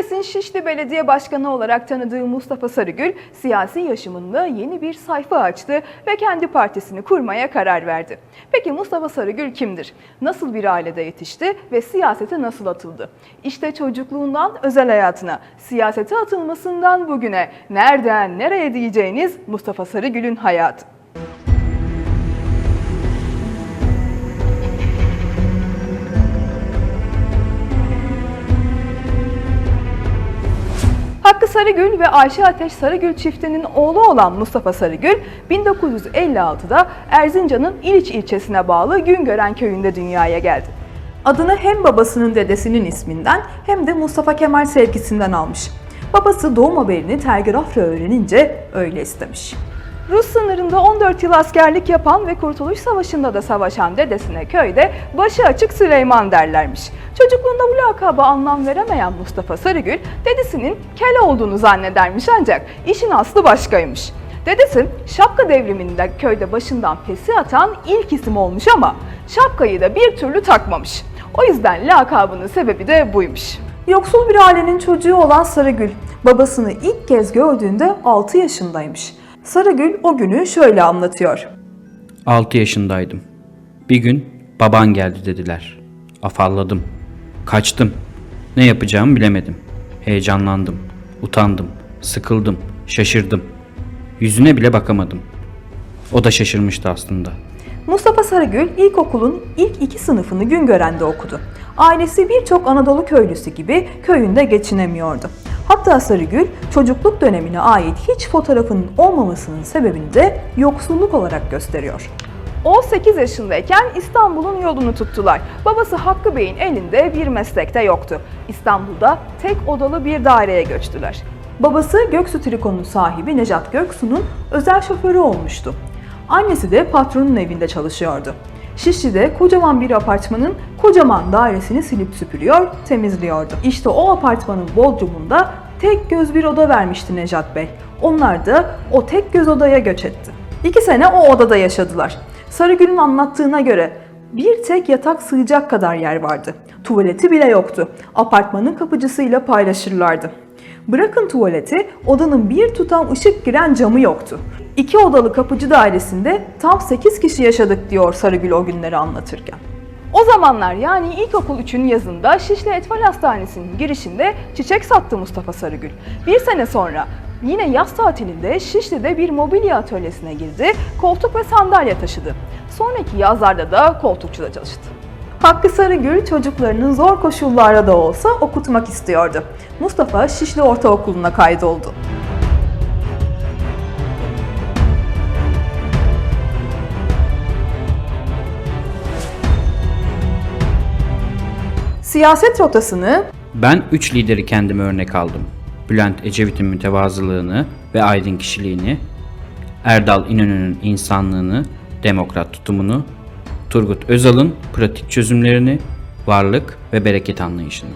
Herkesin Şişli Belediye Başkanı olarak tanıdığı Mustafa Sarıgül, siyasi yaşamında yeni bir sayfa açtı ve kendi partisini kurmaya karar verdi. Peki Mustafa Sarıgül kimdir? Nasıl bir ailede yetişti ve siyasete nasıl atıldı? İşte çocukluğundan özel hayatına, siyasete atılmasından bugüne, nereden nereye diyeceğiniz Mustafa Sarıgül'ün hayatı. Sarıgül ve Ayşe Ateş Sarıgül çiftinin oğlu olan Mustafa Sarıgül, 1956'da Erzincan'ın İliç ilçesine bağlı Güngören köyünde dünyaya geldi. Adını hem babasının dedesinin isminden hem de Mustafa Kemal sevgisinden almış. Babası doğum haberini telgrafla öğrenince öyle istemiş. Rus sınırında 14 yıl askerlik yapan ve Kurtuluş Savaşı'nda da savaşan dedesine köyde başı açık Süleyman derlermiş. Çocukluğunda bu lakaba anlam veremeyen Mustafa Sarıgül dedesinin kel olduğunu zannedermiş ancak işin aslı başkaymış. Dedesi şapka devriminde köyde başından pesi atan ilk isim olmuş ama şapkayı da bir türlü takmamış. O yüzden lakabının sebebi de buymuş. Yoksul bir ailenin çocuğu olan Sarıgül, babasını ilk kez gördüğünde 6 yaşındaymış. Sarıgül o günü şöyle anlatıyor. 6 yaşındaydım. Bir gün baban geldi dediler. Afalladım. Kaçtım. Ne yapacağımı bilemedim. Heyecanlandım. Utandım. Sıkıldım. Şaşırdım. Yüzüne bile bakamadım. O da şaşırmıştı aslında. Mustafa Sarıgül ilkokulun ilk iki sınıfını Güngören'de okudu. Ailesi birçok Anadolu köylüsü gibi köyünde geçinemiyordu. Hatta Sarıgül çocukluk dönemine ait hiç fotoğrafının olmamasının sebebini de yoksulluk olarak gösteriyor. 18 yaşındayken İstanbul'un yolunu tuttular. Babası Hakkı Bey'in elinde bir meslekte yoktu. İstanbul'da tek odalı bir daireye göçtüler. Babası Göksu Triko'nun sahibi Necat Göksu'nun özel şoförü olmuştu. Annesi de patronun evinde çalışıyordu. Şişli'de kocaman bir apartmanın kocaman dairesini silip süpürüyor, temizliyordu. İşte o apartmanın bodrumunda tek göz bir oda vermişti Necat Bey. Onlar da o tek göz odaya göç etti. İki sene o odada yaşadılar. Sarıgül'ün anlattığına göre bir tek yatak sığacak kadar yer vardı. Tuvaleti bile yoktu. Apartmanın kapıcısıyla paylaşırlardı. Bırakın tuvaleti, odanın bir tutam ışık giren camı yoktu. İki odalı kapıcı dairesinde tam 8 kişi yaşadık diyor Sarıgül o günleri anlatırken. O zamanlar yani ilkokul 3'ün yazında Şişli Etfal Hastanesi'nin girişinde çiçek sattı Mustafa Sarıgül. Bir sene sonra yine yaz tatilinde Şişli'de bir mobilya atölyesine girdi, koltuk ve sandalye taşıdı. Sonraki yazlarda da koltukçuda çalıştı. Hakkı Sarıgül çocuklarının zor koşullarda da olsa okutmak istiyordu. Mustafa Şişli Ortaokulu'na kaydoldu. Siyaset rotasını Ben üç lideri kendime örnek aldım. Bülent Ecevit'in mütevazılığını ve aydın kişiliğini, Erdal İnönü'nün insanlığını, demokrat tutumunu, Turgut Özal'ın pratik çözümlerini, varlık ve bereket anlayışını.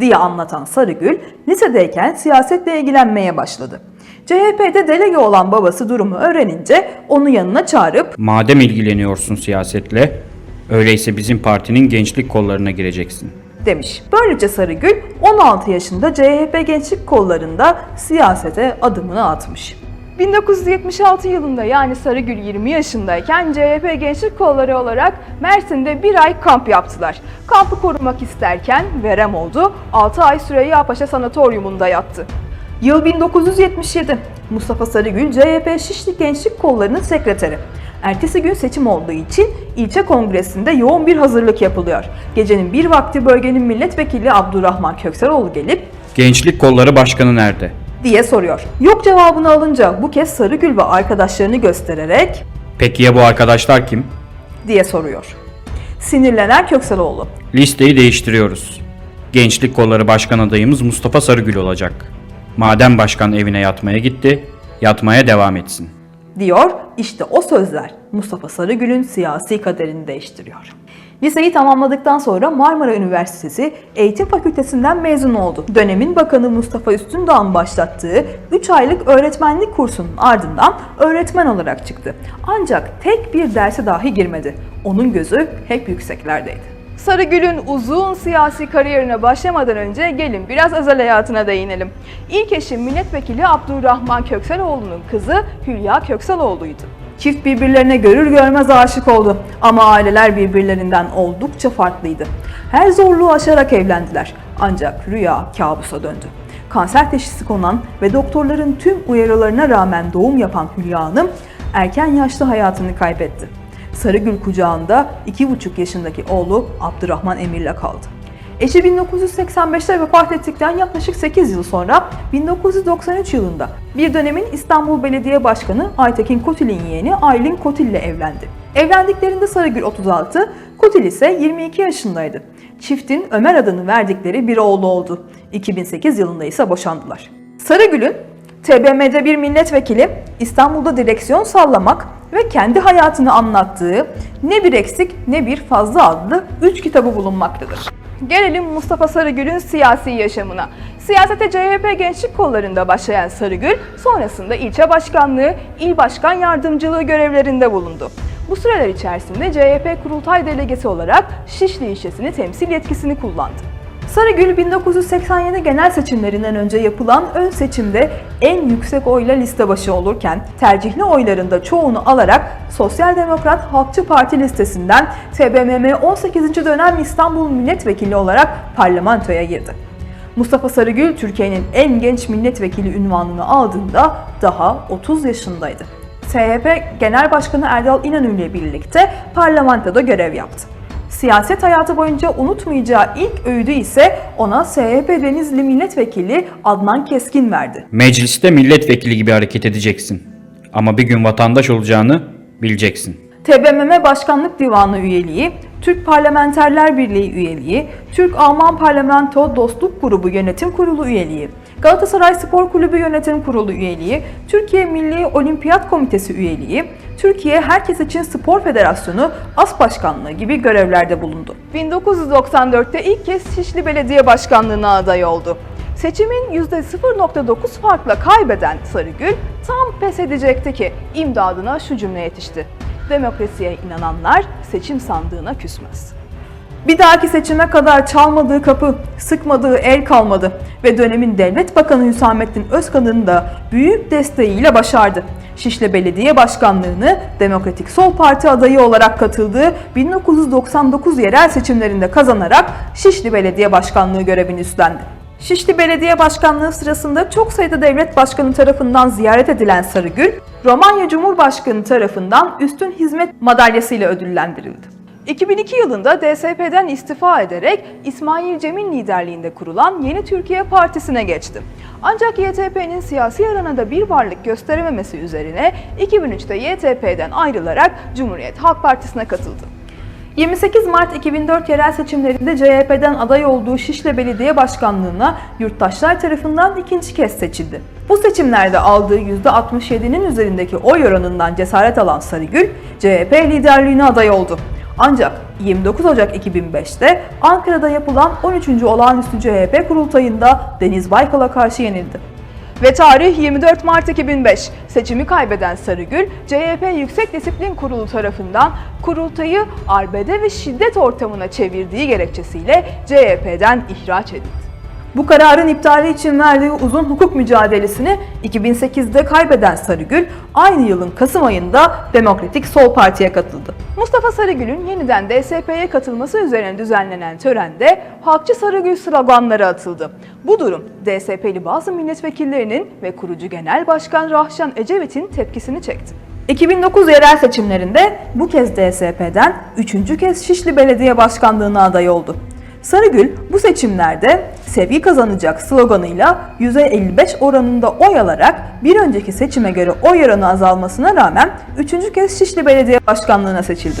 diye anlatan Sarıgül, lisedeyken siyasetle ilgilenmeye başladı. CHP'de delege olan babası durumu öğrenince onu yanına çağırıp Madem ilgileniyorsun siyasetle, öyleyse bizim partinin gençlik kollarına gireceksin. Demiş. Böylece Sarıgül 16 yaşında CHP gençlik kollarında siyasete adımını atmış. 1976 yılında yani Sarıgül 20 yaşındayken CHP Gençlik Kolları olarak Mersin'de bir ay kamp yaptılar. Kampı korumak isterken verem oldu, 6 ay Süreyya Paşa Sanatoryumunda yattı. Yıl 1977. Mustafa Sarıgül CHP Şişli Gençlik Kolları'nın sekreteri. Ertesi gün seçim olduğu için ilçe kongresinde yoğun bir hazırlık yapılıyor. Gecenin bir vakti bölgenin milletvekili Abdurrahman Kökseroğlu gelip Gençlik kolları başkanı nerede? diye soruyor. Yok cevabını alınca bu kez Sarıgül ve arkadaşlarını göstererek Peki ya bu arkadaşlar kim? diye soruyor. Sinirlenen Kökseloğlu. Listeyi değiştiriyoruz. Gençlik kolları başkan adayımız Mustafa Sarıgül olacak. Madem başkan evine yatmaya gitti, yatmaya devam etsin. Diyor. İşte o sözler Mustafa Sarıgül'ün siyasi kaderini değiştiriyor. Liseyi tamamladıktan sonra Marmara Üniversitesi Eğitim Fakültesinden mezun oldu. Dönemin Bakanı Mustafa Üstündağ'ın başlattığı 3 aylık öğretmenlik kursunun ardından öğretmen olarak çıktı. Ancak tek bir derse dahi girmedi. Onun gözü hep yükseklerdeydi. Sarıgül'ün uzun siyasi kariyerine başlamadan önce gelin biraz özel hayatına değinelim. İlk eşi milletvekili Abdurrahman Kökseloğlu'nun kızı Hülya Kökseloğlu'ydu. Çift birbirlerine görür görmez aşık oldu ama aileler birbirlerinden oldukça farklıydı. Her zorluğu aşarak evlendiler ancak rüya kabusa döndü. Kanser teşhisi konan ve doktorların tüm uyarılarına rağmen doğum yapan Hülya Hanım erken yaşta hayatını kaybetti. Sarıgül kucağında 2,5 yaşındaki oğlu Abdurrahman Emir'le kaldı. Eşi 1985'te vefat ettikten yaklaşık 8 yıl sonra 1993 yılında bir dönemin İstanbul Belediye Başkanı Aytekin Kotil'in yeğeni Aylin Kotil ile evlendi. Evlendiklerinde Sarıgül 36, Kotil ise 22 yaşındaydı. Çiftin Ömer adını verdikleri bir oğlu oldu. 2008 yılında ise boşandılar. Sarıgül'ün TBMM'de bir milletvekili İstanbul'da direksiyon sallamak ve kendi hayatını anlattığı Ne Bir Eksik Ne Bir Fazla adlı 3 kitabı bulunmaktadır. Gelelim Mustafa Sarıgül'ün siyasi yaşamına. Siyasete CHP gençlik kollarında başlayan Sarıgül, sonrasında ilçe başkanlığı, il başkan yardımcılığı görevlerinde bulundu. Bu süreler içerisinde CHP kurultay delegesi olarak Şişli ilçesini temsil yetkisini kullandı. Sarıgül 1987 genel seçimlerinden önce yapılan ön seçimde en yüksek oyla liste başı olurken tercihli oylarında çoğunu alarak Sosyal Demokrat Halkçı Parti listesinden TBMM 18. dönem İstanbul Milletvekili olarak parlamentoya girdi. Mustafa Sarıgül Türkiye'nin en genç milletvekili unvanını aldığında daha 30 yaşındaydı. CHP Genel Başkanı Erdal İnönü ile birlikte parlamentoda görev yaptı. Siyaset hayatı boyunca unutmayacağı ilk öğüdü ise ona CHP Denizli Milletvekili Adnan Keskin verdi. Mecliste milletvekili gibi hareket edeceksin. Ama bir gün vatandaş olacağını bileceksin. TBMM Başkanlık Divanı üyeliği, Türk Parlamenterler Birliği üyeliği, Türk Alman Parlamento Dostluk Grubu Yönetim Kurulu üyeliği, Galatasaray Spor Kulübü Yönetim Kurulu üyeliği, Türkiye Milli Olimpiyat Komitesi üyeliği, Türkiye Herkes İçin Spor Federasyonu As Başkanlığı gibi görevlerde bulundu. 1994'te ilk kez Şişli Belediye Başkanlığı'na aday oldu. Seçimin %0.9 farkla kaybeden Sarıgül tam pes edecekti ki imdadına şu cümle yetişti. Demokrasiye inananlar seçim sandığına küsmez. Bir dahaki seçime kadar çalmadığı kapı, sıkmadığı el kalmadı ve dönemin devlet bakanı Hüsamettin Özkan'ın da büyük desteğiyle başardı. Şişli Belediye Başkanlığı'nı Demokratik Sol Parti adayı olarak katıldığı 1999 yerel seçimlerinde kazanarak Şişli Belediye Başkanlığı görevini üstlendi. Şişli Belediye Başkanlığı sırasında çok sayıda devlet başkanı tarafından ziyaret edilen Sarıgül, Romanya Cumhurbaşkanı tarafından üstün hizmet madalyasıyla ödüllendirildi. 2002 yılında DSP'den istifa ederek İsmail Cem'in liderliğinde kurulan Yeni Türkiye Partisi'ne geçti. Ancak YTP'nin siyasi arenada bir varlık gösterememesi üzerine 2003'te YTP'den ayrılarak Cumhuriyet Halk Partisi'ne katıldı. 28 Mart 2004 yerel seçimlerinde CHP'den aday olduğu Şişli Belediye Başkanlığı'na yurttaşlar tarafından ikinci kez seçildi. Bu seçimlerde aldığı %67'nin üzerindeki oy oranından cesaret alan Sarıgül, CHP liderliğine aday oldu. Ancak 29 Ocak 2005'te Ankara'da yapılan 13. olağanüstü CHP kurultayında Deniz Baykal'a karşı yenildi. Ve tarih 24 Mart 2005. Seçimi kaybeden Sarıgül, CHP Yüksek Disiplin Kurulu tarafından kurultayı arbede ve şiddet ortamına çevirdiği gerekçesiyle CHP'den ihraç edildi. Bu kararın iptali için verdiği uzun hukuk mücadelesini 2008'de kaybeden Sarıgül, aynı yılın Kasım ayında Demokratik Sol Parti'ye katıldı. Mustafa Sarıgül'ün yeniden DSP'ye katılması üzerine düzenlenen törende Halkçı Sarıgül sloganları atıldı. Bu durum DSP'li bazı milletvekillerinin ve kurucu genel başkan Rahşan Ecevit'in tepkisini çekti. 2009 yerel seçimlerinde bu kez DSP'den üçüncü kez Şişli Belediye Başkanlığı'na aday oldu. Sarıgül bu seçimlerde sevgi kazanacak sloganıyla %55 oranında oy alarak bir önceki seçime göre oy oranı azalmasına rağmen üçüncü kez Şişli Belediye Başkanlığı'na seçildi.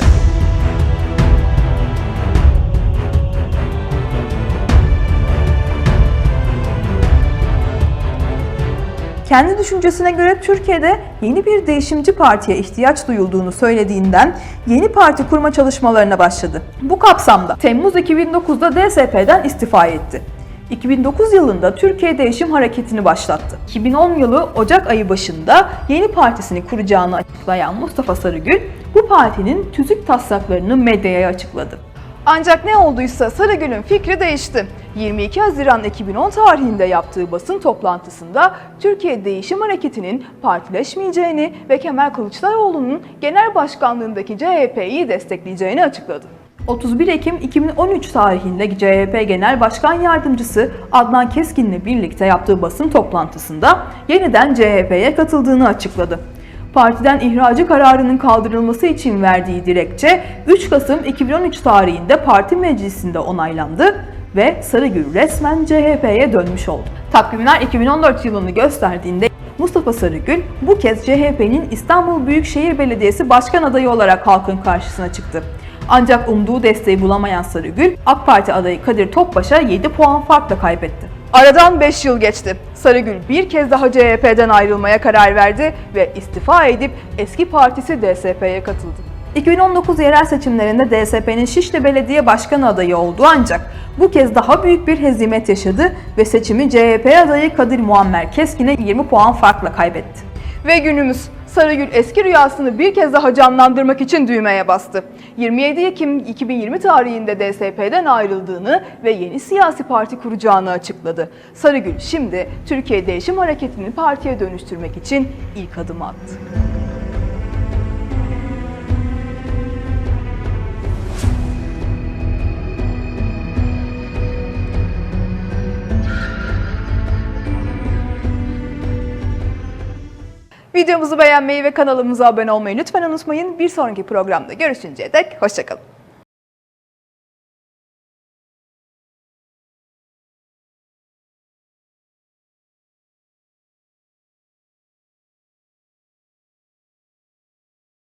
Kendi düşüncesine göre Türkiye'de yeni bir değişimci partiye ihtiyaç duyulduğunu söylediğinden yeni parti kurma çalışmalarına başladı. Bu kapsamda Temmuz 2009'da DSP'den istifa etti. 2009 yılında Türkiye Değişim Hareketi'ni başlattı. 2010 yılı Ocak ayı başında yeni partisini kuracağını açıklayan Mustafa Sarıgül, bu partinin tüzük taslaklarını medyaya açıkladı. Ancak ne olduysa Sarıgül'ün fikri değişti. 22 Haziran 2010 tarihinde yaptığı basın toplantısında Türkiye Değişim Hareketi'nin partileşmeyeceğini ve Kemal Kılıçdaroğlu'nun genel başkanlığındaki CHP'yi destekleyeceğini açıkladı. 31 Ekim 2013 tarihinde CHP Genel Başkan Yardımcısı Adnan Keskin'le birlikte yaptığı basın toplantısında yeniden CHP'ye katıldığını açıkladı. Partiden ihracı kararının kaldırılması için verdiği dilekçe 3 Kasım 2013 tarihinde parti meclisinde onaylandı ve Sarıgül resmen CHP'ye dönmüş oldu. Takvimler 2014 yılını gösterdiğinde Mustafa Sarıgül bu kez CHP'nin İstanbul Büyükşehir Belediyesi Başkan adayı olarak halkın karşısına çıktı. Ancak umduğu desteği bulamayan Sarıgül, AK Parti adayı Kadir Topbaş'a 7 puan farkla kaybetti. Aradan 5 yıl geçti. Sarıgül bir kez daha CHP'den ayrılmaya karar verdi ve istifa edip eski partisi DSP'ye katıldı. 2019 yerel seçimlerinde DSP'nin Şişli Belediye Başkanı adayı oldu ancak bu kez daha büyük bir hezimet yaşadı ve seçimi CHP adayı Kadir Muammer Keskin'e 20 puan farkla kaybetti. Ve günümüz Sarıgül eski rüyasını bir kez daha canlandırmak için düğmeye bastı. 27 Ekim 2020 tarihinde DSP'den ayrıldığını ve yeni siyasi parti kuracağını açıkladı. Sarıgül şimdi Türkiye Değişim Hareketi'ni partiye dönüştürmek için ilk adımı attı. Videomuzu beğenmeyi ve kanalımıza abone olmayı lütfen unutmayın. Bir sonraki programda görüşünceye dek hoşçakalın.